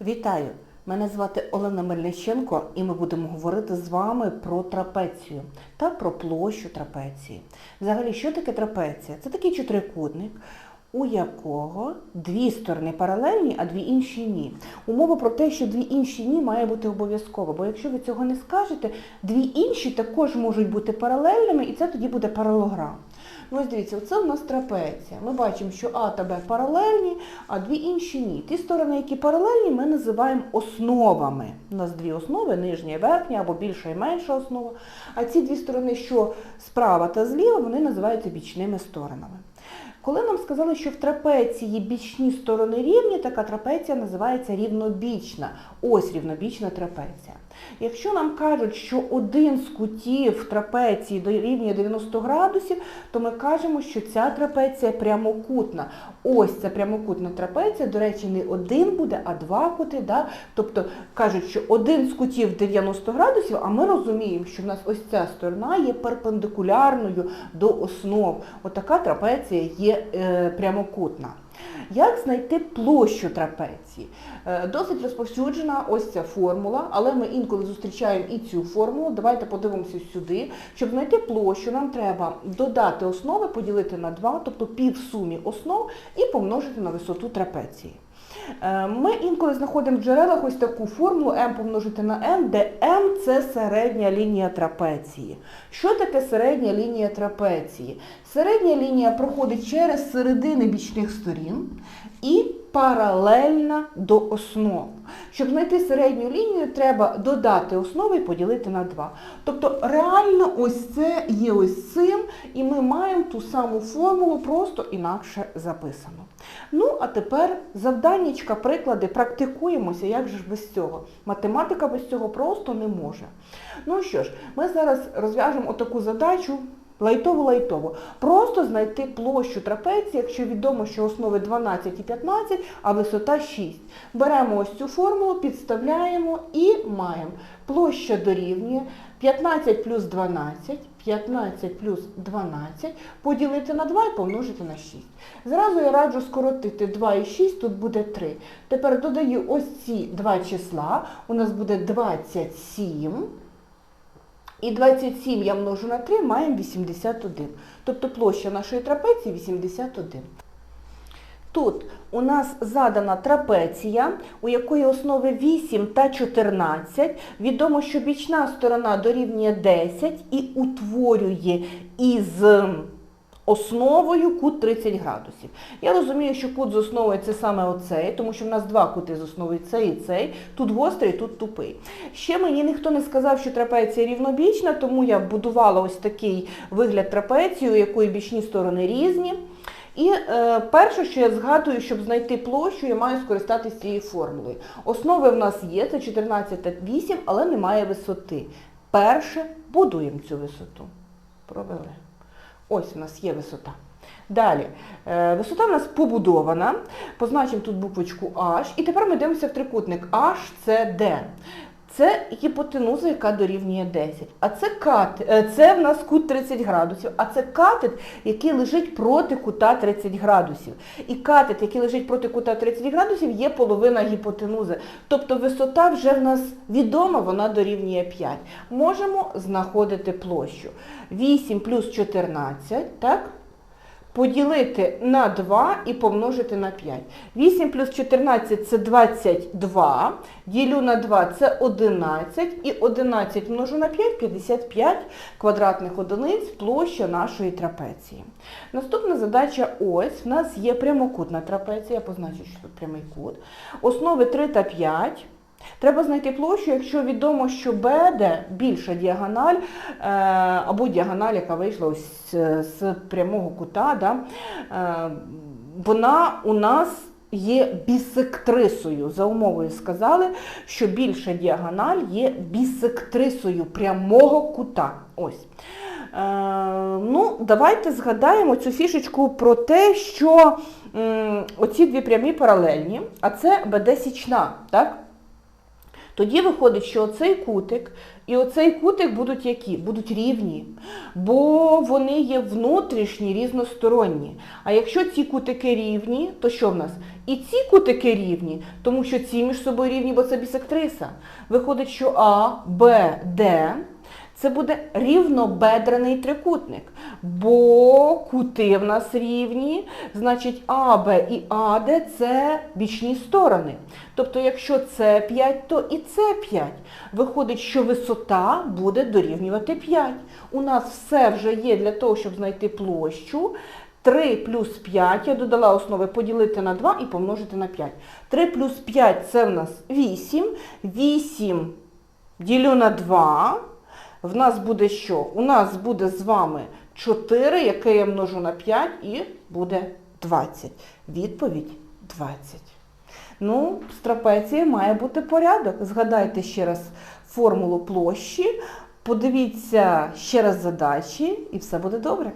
Вітаю! Мене звати Олена Мельниченко і ми будемо говорити з вами про трапецію та про площу трапеції. Взагалі, що таке трапеція? Це такий чотирикутник, у якого дві сторони паралельні, а дві інші ні. Умова про те, що дві інші ні має бути обов'язково, бо якщо ви цього не скажете, дві інші також можуть бути паралельними, і це тоді буде паралограм. Ну, ось дивіться, це у нас трапеція. Ми бачимо, що А та Б паралельні, а дві інші ні. Ті сторони, які паралельні, ми називаємо основами. У нас дві основи, нижня і верхня, або більша і менша основа. А ці дві сторони, що справа та зліва, вони називаються бічними сторонами. Коли нам сказали, що в трапеції бічні сторони рівні, така трапеція називається рівнобічна. Ось рівнобічна трапеція. Якщо нам кажуть, що один з кутів трапеції дорівнює 90 градусів, то ми кажемо, що ця трапеція прямокутна. Ось ця прямокутна трапеція, до речі, не один буде, а два кути. Да? Тобто кажуть, що один з кутів 90 градусів, а ми розуміємо, що в нас ось ця сторона є перпендикулярною до основ. Отака трапеція є е, прямокутна. Як знайти площу трапеції? Е, Досить розповсюджена ось ця формула, але ми інколи зустрічаємо і цю формулу. Давайте подивимося сюди. Щоб знайти площу, нам треба додати основи, поділити на 2, тобто пів сумі основ, і помножити на висоту трапеції. Е, Ми інколи знаходимо в джерелах ось таку формулу m помножити на n, де m – це середня лінія трапеції. Що таке середня лінія трапеції? Середня лінія проходить через середини бічних сторін і паралельна до основ. Щоб знайти середню лінію, треба додати основи і поділити на 2. Тобто реально ось це є ось цим, і ми маємо ту саму формулу, просто інакше записано. Ну, а тепер завданнячка, приклади, практикуємося, як же ж без цього. Математика без цього просто не може. Ну що ж, ми зараз розв'яжемо отаку задачу. Лайтово-лайтово. Просто знайти площу трапеції, якщо відомо, що основи 12 і 15, а висота 6. Беремо ось цю формулу, підставляємо і маємо. Площа дорівнює 15 плюс 12, 15 плюс 12, поділити на 2 і помножити на 6. Зразу я раджу скоротити 2 і 6, тут буде 3. Тепер додаю ось ці два числа, у нас буде 27. І 27 я множу на 3, маємо 81. Тобто площа нашої трапеції 81. Тут у нас задана трапеція, у якої основи 8 та 14. Відомо, що бічна сторона дорівнює 10 і утворює із основою кут 30 градусів. Я розумію, що кут з основою це саме оцей, тому що в нас два кути з основою цей і цей. Тут гострий, тут тупий. Ще мені ніхто не сказав, що трапеція рівнобічна, тому я будувала ось такий вигляд трапеції, у якої бічні сторони різні. І е, перше, що я згадую, щоб знайти площу, я маю скористатися цією формулою. Основи в нас є, це 14 та 8, але немає висоти. Перше, будуємо цю висоту. Провели. Ось у нас є висота. Далі, е, висота в нас побудована. Позначимо тут буквочку H. І тепер ми дивимося в трикутник HCD. Це гіпотенуза, яка дорівнює 10. А це кат, е, це в нас кут 30 градусів, а це катет, який лежить проти кута 30 градусів. І катет, який лежить проти кута 30 градусів, є половина гіпотенузи. Тобто висота вже в нас відома, вона дорівнює 5. Можемо знаходити площу. 8 плюс 14, так? Поділити на 2 і помножити на 5. 8 плюс 14 це 22. Ділю на 2 це 11. І 11 множу на 5 55 квадратних одиниць площа нашої трапеції. Наступна задача ось. В нас є прямокутна трапеція. Я позначу, що тут прямий кут. Основи 3 та 5. Треба знайти площу, якщо відомо, що БД більша діагональ, е, або діагональ, яка вийшла ось е, з прямого кута, да, е, вона у нас є бісектрисою. За умовою сказали, що більша діагональ є бісектрисою прямого кута. Ось. Ну, Давайте згадаємо цю фішечку про те, що оці дві прямі паралельні, а це БД січна. так? Тоді виходить, що оцей кутик і оцей кутик будуть які? Будуть рівні, бо вони є внутрішні, різносторонні. А якщо ці кутики рівні, то що в нас? І ці кутики рівні, тому що ці між собою рівні, бо це бісектриса. Виходить, що А, Б, Д це буде рівнобедрений трикутник, бо кути в нас рівні, значить АБ і АД це бічні сторони. Тобто, якщо це 5, то і це 5. Виходить, що висота буде дорівнювати 5. У нас все вже є для того, щоб знайти площу. 3 плюс 5, я додала основи поділити на 2 і помножити на 5. 3 плюс 5 це в нас 8. 8 ділю на 2. В нас буде що? У нас буде з вами 4, яке я множу на 5 і буде 20. Відповідь 20. Ну, з трапеції має бути порядок. Згадайте ще раз формулу площі, подивіться ще раз задачі і все буде добре.